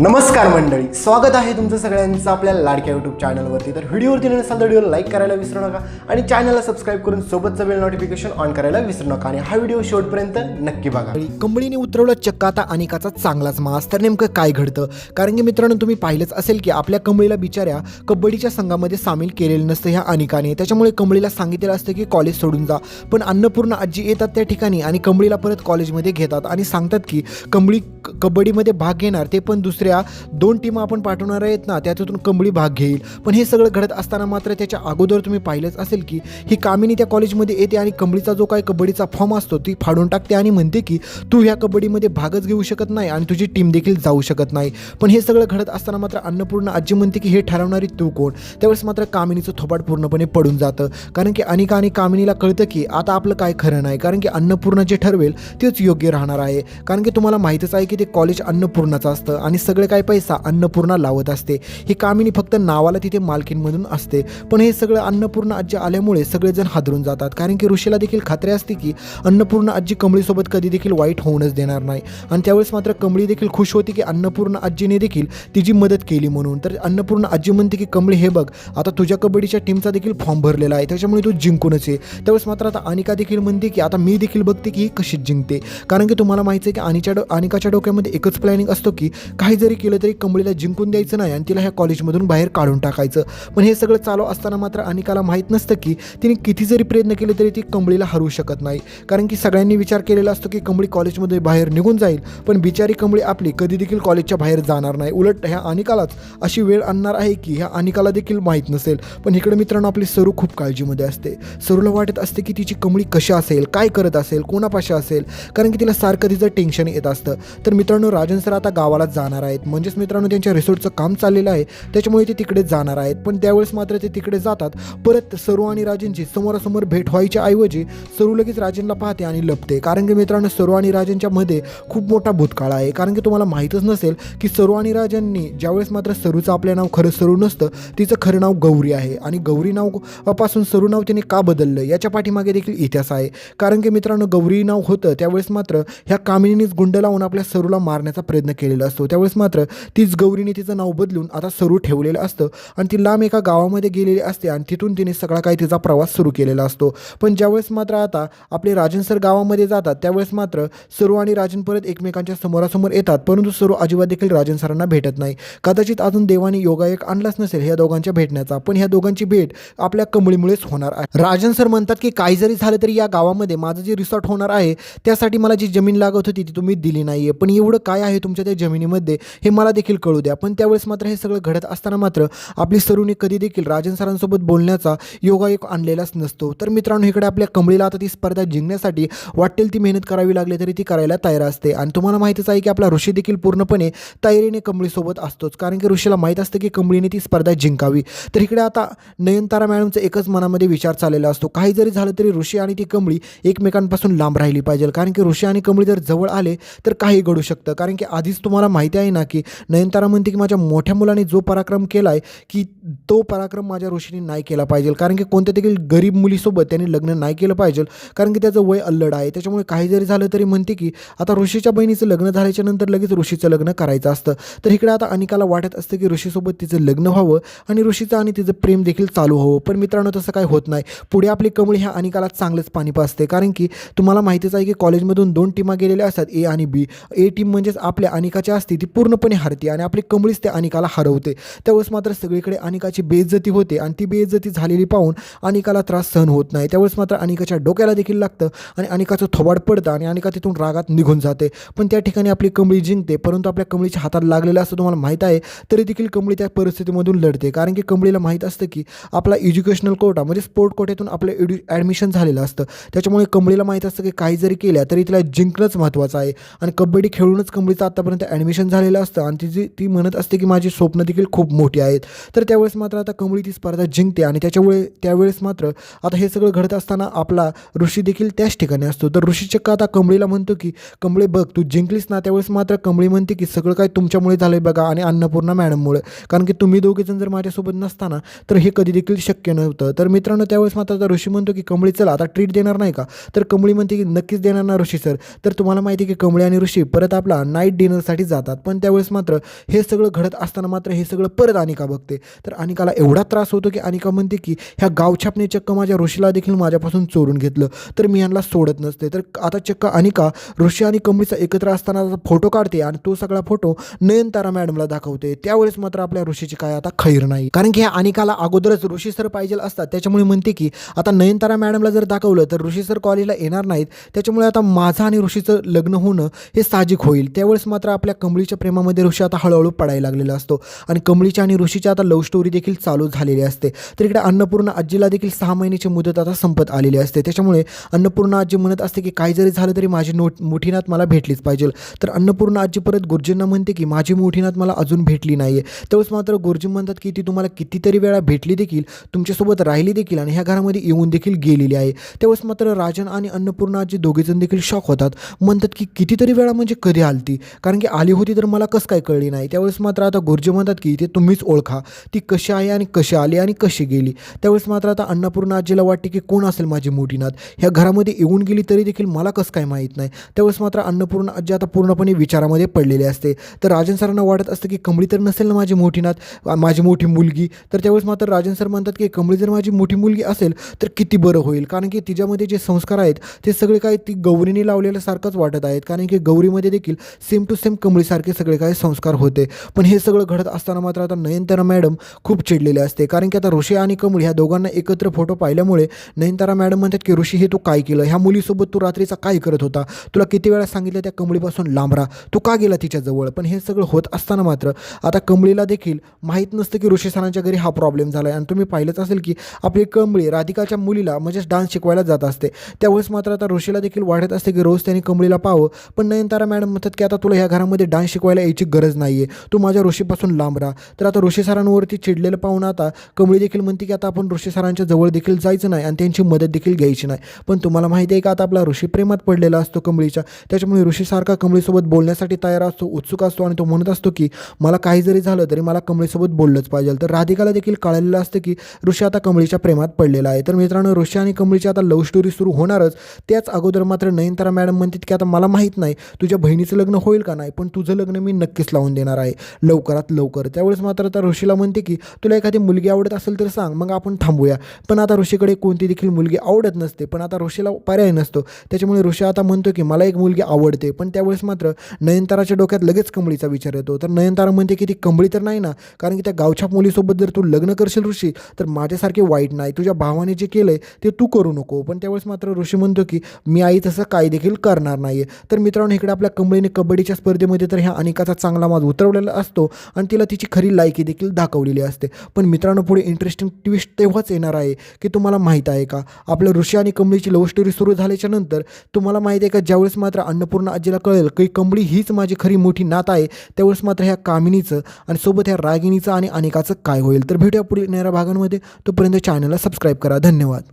नमस्कार मंडळी स्वागत आहे तुमचं सगळ्यांचं आपल्या लाडक्या यूट्यूब चॅनलवरती तर व्हिडिओवरती नसाल तर व्हिडिओ लाईक करायला विसरू नका आणि चॅनलला सबस्क्राईब करून सोबतचं बेल नोटिफिकेशन ऑन करायला विसरू नका. आणि हा व्हिडिओ शेवटपर्यंत नक्की बघा. कंबळीने उतरवलं चक्काता अनिकाचा चांगलाच मास. तर नेमकं काय घडतं? कारण की मित्रांनो तुम्ही पाहिलंच असेल की आपल्या कंबळीला बिचाऱ्या कबड्डीच्या संघामध्ये सामील केलेलं नसतं ह्या अनिकाने. त्याच्यामुळे कंबळीला सांगितलेलं असतं की कॉलेज सोडून जा. पण अन्नपूर्ण आजी येतात त्या ठिकाणी आणि कंबळीला परत कॉलेजमध्ये घेतात आणि सांगतात की कंबळी कबड्डीमध्ये भाग घेणार ते पण दुसऱ्या दोन टीम आपण पाठवणार आहेत ना त्यातून कंबळी भाग घेईल. पण हे सगळं घडत असताना मात्र त्याच्या अगोदर तुम्ही पाहिलंच असेल की ही कामिनी त्या कॉलेजमध्ये येते आणि कंबळीचा जो काय कबड्डीचा फॉर्म असतो ती फाडून टाकते आणि म्हणते की तू ह्या कबड्डीमध्ये भागच घेऊ शकत नाही आणि तुझी टीम देखील जाऊ शकत नाही. पण हे सगळं घडत असताना मात्र अन्नपूर्ण आजी म्हणते की हे ठरवणारी तू कोण? त्यावेळेस मात्र कामिनीचं थोपाट पूर्णपणे पडून जातं. कारण की अनिका आणि कामिनीला कळतं की आता आपलं काय खरं नाही. कारण की अन्नपूर्णा जे ठरवेल तेच योग्य राहणार आहे. कारण की तुम्हाला माहीतच आहे की ते कॉलेज अन्नपूर्णाचं असतं आणि सगळं काय पैसा अन्नपूर्णा लावत असते. ही कामिनी फक्त नावाला तिथे मालकीनमधून असते. पण हे सगळं अन्नपूर्णा आजी आल्यामुळे सगळेजण हादरून जातात. कारण की ऋषीला देखील खात्री असते की अन्नपूर्णा आजी कमळीसोबत कधी देखील वाईट होऊनच देणार नाही. आणि त्यावेळेस मात्र कमळी देखील खुश होती की अन्नपूर्णा आजीने देखील तिची मदत केली म्हणून. तर अन्नपूर्णा आजी म्हणते की कमळी हे बघ आता तुझ्या कबड्डीच्या टीमचा देखील फॉर्म भरलेला आहे. त्याच्यामुळे तू जिंकूनच आहे त्यावेळेस मात्र आता अनिका देखील म्हणते की आता मी देखील बघते की ही कशीच जिंकते. कारण की तुम्हाला माहिती आहे की अनिच्या डो अनिकाच्या डोक्यामध्ये एकच प्लॅनिंग असतो की काही जरी केलं तरी कमळीला जिंकून द्यायचं नाही आणि तिला ह्या कॉलेजमधून बाहेर काढून टाकायचं. पण हे सगळं चालू असताना मात्र अनिकाला माहीत नसतं की तिने किती जरी प्रयत्न केले तरी ती कमळीला हरवू शकत नाही. कारण की सगळ्यांनी विचार केलेला असतो की कमळी कॉलेजमध्ये बाहेर निघून जाईल पण बिचारी कमळी आपली कधी देखील कॉलेजच्या बाहेर जाणार नाही. उलट ह्या अनिकालाच अशी वेळ आणणार आहे की ह्या अनिकाला देखील माहीत नसेल. पण इकडे मित्रांनो आपली सरू खूप काळजीमध्ये असते. सरूला वाटत असते की तिची कमळी कशी असेल काय करत असेल कोणापाशी असेल? कारण की तिला सारखं तिचं टेन्शन येत असतं. तर मित्रांनो राजन सर आता गावाला जाणार आहे आहेत. म्हणजेच मित्रांनो त्यांच्या रिसोर्टचं काम चाललेलं आहे. त्याच्यामुळे ते तिकडे जाणार आहेत. पण त्यावेळेस मात्र ते तिकडे जातात. परत सरू आणि राजेंची समोरासमोर भेट व्हायच्या ऐवजी सरू लगेच राजेंना पाहते आणि लपते. कारण की मित्रांनो सरू आणि राजेंच्या मध्ये खूप मोठा भूतकाळ आहे. कारण की तुम्हाला माहीतच नसेल की सरू आणि राजांनी ज्यावेळेस मात्र सरूचं आपलं नाव खरं सरू नसतं तिचं खरं नाव गौरी आहे. आणि गौरी नावपासून सरू नाव तिने का बदललं? याच्या पाठीमागे देखील इतिहास आहे. कारण की मित्रांनो गौरी नाव होतं त्यावेळेस मात्र ह्या कामिनीनेच गुंड लावून आपल्या सरूला मारण्याचा प्रयत्न केलेला असतो. त्यावेळेस मात्र तीच गौरीने तिचं नाव बदलून आता सरू ठेवलेलं असतं आणि ती लांब एका गावामध्ये गेलेली असते आणि तिथून तिने सगळा काही तिचा प्रवास सुरू केलेला असतो. पण ज्यावेळेस मात्र आता आपले राजन सर गावामध्ये जातात त्यावेळेस मात्र सरू आणि राजन परत एकमेकांच्या समोरासमोर येतात. परंतु सरू अजिबात देखील राजन सरांना भेटत नाही. कदाचित अजून देवाने योगायोग आणलाच नसेल ह्या दोघांच्या भेटण्याचा. पण ह्या दोघांची भेट आपल्या कमळीमुळेच होणार आहे. राजन सर म्हणतात की काही जरी झालं तरी या गावामध्ये माझं जे रिसॉर्ट होणार आहे त्यासाठी मला जी जमीन लागत होती ती तुम्ही दिली नाही आहे पण एवढं काय आहे तुमच्या त्या जमिनीमध्ये? हे मला देखील कळू द्या. पण त्यावेळेस मात्र हे सगळं घडत असताना मात्र आपली सरूने कधी देखील राजन सरांसोबत बोलण्याचा योगायोग आणलेलाच नसतो. तर मित्रांनो इकडे आपल्या कमळीला आता ती स्पर्धा जिंकण्यासाठी वाटेल ती मेहनत करावी लागली तरी ती करायला तयार असते. आणि तुम्हाला माहितीच आहे की आपला ऋषी देखील पूर्णपणे तयारीने कमळीसोबत असतोच. कारण की ऋषीला माहीत असतं की कमळीने ती स्पर्धा जिंकावी. तर इकडे आता नयनतारा मॅडमचा एकच मनामध्ये विचार चाललेला असतो. काही जरी झालं तरी ऋषी आणि ती कमळी एकमेकांपासून लांब राहिली पाहिजे कारण की ऋषी आणि कमळी जर जवळ आले तर काही घडू शकतं. कारण की आधीच तुम्हाला माहिती आहे ना की नयनतारा म्हणते की माझ्या मोठ्या मुलाने जो पराक्रम केला आहे की तो पराक्रम माझ्या ऋषीने नाही केला पाहिजे. कारण की कोणत्या देखील गरीब मुलीसोबत त्यांनी लग्न नाही केलं पाहिजे. कारण की त्याचं वय अल्लड आहे. त्याच्यामुळे काही जरी झालं तरी म्हणते की आता ऋषीच्या बहिणीचं लग्न झाल्याच्यानंतर लगेच ऋषीचं लग्न करायचं असतं. तर इकडे आता अनिकाला वाटत असतं की ऋषीसोबत तिचं लग्न व्हावं आणि ऋषीचं आणि तिचं प्रेम देखील चालू व्हावं. पण मित्रांनो तसं काय होत नाही. पुढे आपली कमळी ह्या अनिकाला चांगलंच पाणी पाजते. कारण की तुम्हाला माहितीच आहे की कॉलेजमधून दोन टीमा गेलेल्या असतात ए आणि बी. ए टीम म्हणजेच आपल्या अनिकाची असते ती पूर्णपणे हरते आणि आपली कमळीच त्या अनिकाला हरवते. त्यावेळेस मात्र सगळीकडे अनिकाची बेइज्जती होते आणि ती बेइज्जती झालेली पाहून अनिकाला त्रास सहन होत नाही. त्यावेळेस मात्र अनिकाच्या डोक्याला देखील लागतं आणि अनिकाचं थोबाड पडतं आणि अनिका तिथून रागात निघून जाते. पण त्या ठिकाणी आपली कमळी जिंकते परंतु आपल्या कमळीच्या हातात लागलेलं असं तुम्हाला माहीत आहे तरी देखील कमळी त्या परिस्थितीमधून लढते. कारण की कमळीला माहीत असतं की आपला एज्युकेशनल कोटा म्हणजे स्पोर्ट कोट्यातून आपलं एड्यु ॲडमिशन झालेलं असतं. त्याच्यामुळे कमळीला माहीत असतं की काही जरी केल्या तरी तिला जिंकणंच महत्त्वाचं आहे. आणि कबड्डी खेळूनच कमळीचं आत्तापर्यंत ॲडमिशन झालेलं असतं. आणि तिची ती म्हणत असते की माझी स्वप्न देखील खूप मोठी आहेत. तर त्यावेळेस मात्र आता कमळी ती स्पर्धा जिंकते आणि त्याच्यामुळे त्यावेळेस मात्र आता हे सगळं घडत असताना आपला ऋषी देखील त्याच ठिकाणी असतो. तर ऋषी चक्क आता कमळीला म्हणतो की कमळे बघ तू जिंकलीस ना त्यावेळेस मात्र कमळी म्हणते की सगळं काय तुमच्यामुळे झालं आहे बघा आणि अन्नपूर्णा मॅडममुळे. कारण की तुम्ही दोघेजण जर माझ्यासोबत नसताना तर हे कधी देखील शक्य नव्हतं. तर मित्रांनो त्यावेळेस मात्र आता ऋषी म्हणतो की कमळी चला आता ट्रीट देणार नाही का? तर कमळी म्हणते की नक्कीच देणार ना ऋषी सर तर तुम्हाला माहिती आहे की कमळी आणि ऋषी परत आपला नाईट डिनरसाठी जातात. पण त्या त्यावेळेस मात्र हे सगळं घडत असताना मात्र हे सगळं परत अनिका बघते. तर अनिकाला एवढा त्रास होतो की अनिका म्हणते की ह्या गावछापने चक्क माझ्या ऋषीला देखील माझ्यापासून चोरून घेतलं. तर मी यांना सोडत नसते. तर आता चक्क अनिका ऋषी आणि कमळीचा एकत्र असताना फोटो काढते आणि तो सगळा फोटो नयनतारा मॅडमला दाखवते. त्यावेळेस मात्र आपल्या ऋषीची काय आता खैर नाही. कारण की ह्या अनिकाला अगोदरच ऋषी सर पाहिजे असतात. त्याच्यामुळे म्हणते की आता नयनतारा मॅडमला जर दाखवलं तर ऋषी सर कॉलेजला येणार नाहीत. त्याच्यामुळे आता माझं आणि ऋषीचं लग्न होणं हे साहजिक होईल. त्यावेळेस मात्र आपल्या कमळीच्या प्रेमामध्ये ऋषी आता हळूहळू पडायला लागलेला असतो. आणि कमळीच्या आणि ऋषीची आता लव्ह स्टोरी देखील चालू झालेली असते. तर इकडे अन्नपूर्णा आजीला देखील सहा महिन्याची मुदत आता संपत आलेली असते. त्याच्यामुळे अन्नपूर्णा आजी म्हणत असते की काही जरी झालं तरी माझी नोट मुठीनात मला भेटलीच पाहिजे. तर अन्नपूर्णा आजी परत गुरुजींना म्हणते की माझी मुठीनात मला अजून भेटली नाही आहे त्यावेळेस मात्र गुरुजी म्हणतात की ती तुम्हाला कितीतरी वेळा भेटली देखील तुमच्यासोबत राहिली देखील आणि ह्या घरामध्ये येऊन देखील गेलेली आहे. त्यावेळेस मात्र राजन आणि अन्नपूर्णा आजी दोघेजण देखील शॉक होतात. म्हणतात की कितीतरी वेळा म्हणजे कधी आलती? कारण की आली होती तर मला मला कसं काय कळली नाही. त्यावेळेस मात्र आता गुरुजी म्हणतात की ते तुम्हीच ओळखा. ती कशी आहे आणि कशी आली आणि कशी गेली? त्यावेळेस मात्र आता अन्नपूर्णा आजीला वाटते की कोण असेल माझी मोठी नात ह्या घरामध्ये येऊन गेली तरी देखील मला कसं काय माहीत नाही? त्यावेळेस मात्र अन्नपूर्णा आजी आता पूर्णपणे विचारामध्ये पडलेली असते. तर राजन सरांना वाटत असतं की कमळी तर नसेल ना माझी मोठी नात माझी मोठी मुलगी? तर त्यावेळेस मात्र राजन सर म्हणतात की कमळी जर माझी मोठी मुलगी असेल तर किती बरं होईल? कारण की तिच्यामध्ये जे संस्कार आहेत ते सगळे काही ती गौरीने लावलेल्यासारखंच वाटत आहेत. कारण की गौरीमध्ये देखील सेम टू सेम कमळीसारखे सगळे काही संस्कार होते. पण हे सगळं घडत असताना मात्र आता नयनतारा मॅडम खूप चिडलेले असते. कारण की आता ऋषी आणि कमळ ह्या दोघांना एकत्र फोटो पाहिल्यामुळे नयनतारा मॅडम म्हणतात की ऋषी हे तू काय केलं? ह्या मुलीसोबत तू रात्रीचा काय करत होता? तुला किती वेळा सांगितलं त्या कमळीपासून लांब राहा. तू का गेला तिच्याजवळ पण हे सगळं होत असताना मात्र आता कमळीला देखील माहीत नसतं की ऋषी सरांच्या घरी हा प्रॉब्लेम झाला आहे आणि तुम्ही पाहिलंच असेल की आपली कमळी राधिकाच्या मुलीला म्हणजेच डान्स शिकवायला जात असते. त्यावेळेस मात्र आता ऋषीला देखील वाढत असते की रोज त्यांनी कमळीला पाहावं. पण नयनतारा मॅडम म्हणतात की आता तुला ह्या घरामध्ये डान्स शिकवायला यायची गरज नाही आहे तू माझ्या ऋषीपासून लांब राहा. तर आता ऋषी सरांवरती चिडलेलं पाहून आता कमळी देखील म्हणते की आता आपण ऋषी सरांच्या जवळ देखील जायचं नाही आणि त्यांची मदत देखील घ्यायची नाही. पण तुम्हाला माहिती आहे का आता आपला ऋषी प्रेमात पडलेला असतो कमळीच्या. त्याच्यामुळे ऋषीसारखा कमळीसोबत बोलण्यासाठी तयार असतो उत्सुक असतो आणि तो म्हणत असतो की मला काही जरी झालं तरी मला कमळीसोबत बोललंच पाहिजे. तर राधिकाला देखील कळलेलं असतं की ऋषी आता कमळीच्या प्रेमात पडलेला आहे. तर मित्रांनो ऋषी आणि कमळीची आता लव्ह स्टोरी सुरू होणारच. त्याच अगोदर मात्र नयनतारा मॅडम म्हणतात की आता मला माहीत नाही तुझ्या बहिणीचं लग्न होईल का नाही? पण तुझं लग्न मी नक्कीच लावून देणार आहे. लवकरात लवकर. त्यावेळेस मात्र आता ऋषीला म्हणते की तुला एखादी मुलगी आवडत असेल तर सांग मग आपण थांबूया. पण आता ऋषीकडे कोणती देखील मुलगी आवडत नसते पण आता ऋषीला पर्याय नसतो. त्याच्यामुळे ऋषी आता म्हणतो की मला एक मुलगी आवडते. पण त्यावेळेस मात्र नयनताराच्या डोक्यात लगेच कमळीचा विचार येतो. तर नयनतारा म्हणते की ती कमळी तर नाही ना? कारण की त्या गावच्या मुलीसोबत जर तू लग्न करशील ऋषी तर माझ्यासारखे वाईट नाही. तुझ्या भावाने जे केलं आहे ते तू करू नको. पण त्यावेळेस मात्र ऋषी म्हणतो की मी आई तसं काय देखील करणार नाही आहे तर मित्रांनो इकडे आपल्या कंबळीने कबड्डीच्या स्पर्धेमध्ये तर ह्या अनिकाचा चांगला माज उतरवलेला असतो आणि तिला तिची खरी लायकी देखील दाखवलेली असते. पण मित्रांनो पुढे इंटरेस्टिंग ट्विस्ट तेव्हाच येणार आहे की तुम्हाला माहीत आहे का? आपलं ऋषी आणि कमळीची लव्ह स्टोरी सुरू झाल्याच्यानंतर तुम्हाला माहीत आहे का ज्यावेळेस मात्र अन्नपूर्णा आजीला कळेल की कमळी हीच माझी खरी मोठी नात आहे त्यावेळेस मात्र ह्या कामिनीचं आणि सोबत ह्या रागिणीचं आणि अनेकाचं काय होईल? तर भेटूया पुढील येणाऱ्या भागांमध्ये. तोपर्यंत चॅनलला सबस्क्राईब करा. धन्यवाद.